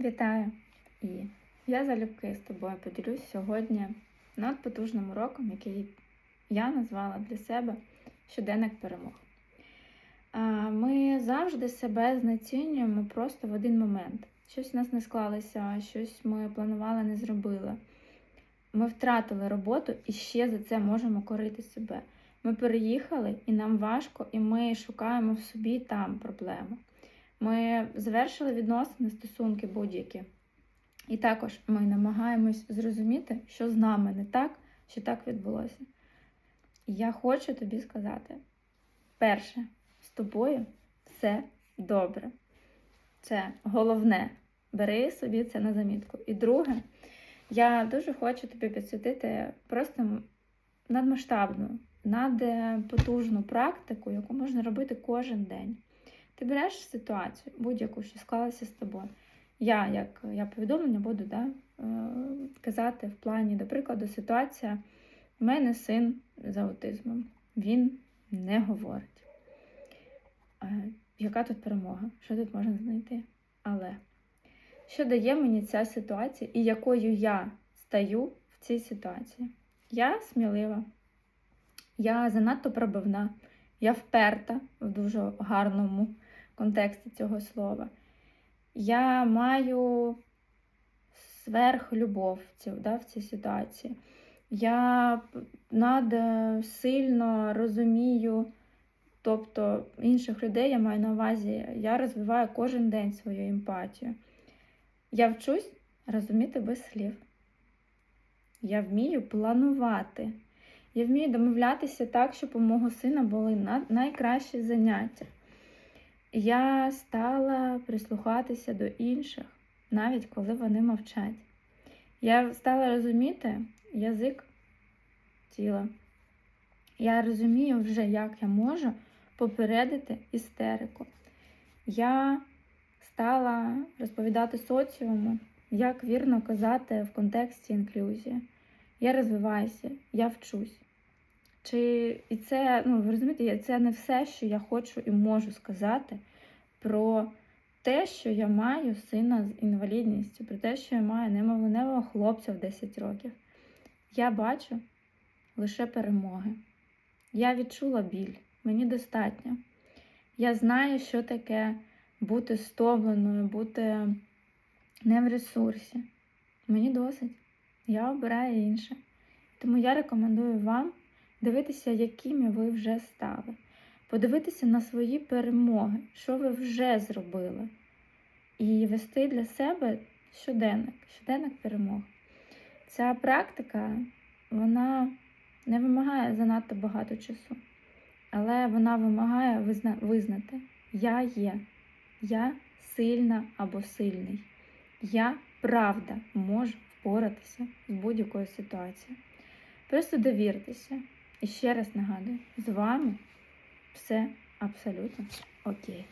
Вітаю! І я залюбки з тобою поділюсь сьогодні надпотужним уроком, який я назвала для себе щоденник перемог. Ми завжди себе знецінюємо просто в один момент. Щось у нас не склалося, щось ми планували, не зробили. Ми втратили роботу і ще за це можемо корити себе. Ми переїхали, і нам важко, і ми шукаємо в собі там проблему. Ми завершили відносини, стосунки будь-які. І також ми намагаємось зрозуміти, що з нами не так, що так відбулося. Я хочу тобі сказати: перше, з тобою все добре. Це головне. Бери собі це на замітку. І друге, я дуже хочу тобі підсвітити просто надмасштабну, надпотужну практику, яку можна робити кожен день. Ти береш ситуацію, будь-яку, що склалася з тобою. Я, як я повідомлення, буду да, е, казати в плані, до прикладу, ситуація. У мене син з аутизмом. Він не говорить. Е, Яка тут перемога? Що тут можна знайти? Але що дає мені ця ситуація і якою я стаю в цій ситуації? Я смілива, я занадто пробивна, я вперта в дуже гарному контексті цього слова. Я маю сверхлюбов да, в цій ситуації. Я надсильно розумію, тобто інших людей я маю на увазі, я розвиваю кожен день свою емпатію. Я вчусь розуміти без слів. Я вмію планувати. Я вмію домовлятися так, щоб у мого сина були найкращі заняття. Я стала прислухатися до інших, навіть коли вони мовчать. Я стала розуміти язик тіла. Я розумію вже, як я можу попередити істерику. Я стала розповідати соціуму, як вірно казати в контексті інклюзії. Я розвиваюся, я вчусь. Чи і це, ну ви розумієте, це не все, що я хочу і можу сказати про те, що я маю сина з інвалідністю, про те, що я маю немовленевого хлопця в 10 років. Я бачу лише перемоги. Я відчула біль, мені достатньо. Я знаю, що таке бути стомленою, бути не в ресурсі. Мені досить. Я обираю інше. Тому я рекомендую вам дивитися, якими ви вже стали. Подивитися на свої перемоги, що ви вже зробили. І вести для себе щоденник, щоденник перемог. Ця практика, вона не вимагає занадто багато часу, але вона вимагає визна... визнати, я є, я сильна або сильний. Я правда можу впоратися з будь-якою ситуацією. Просто довіртеся. І ще раз нагадую, з вами все абсолютно окей.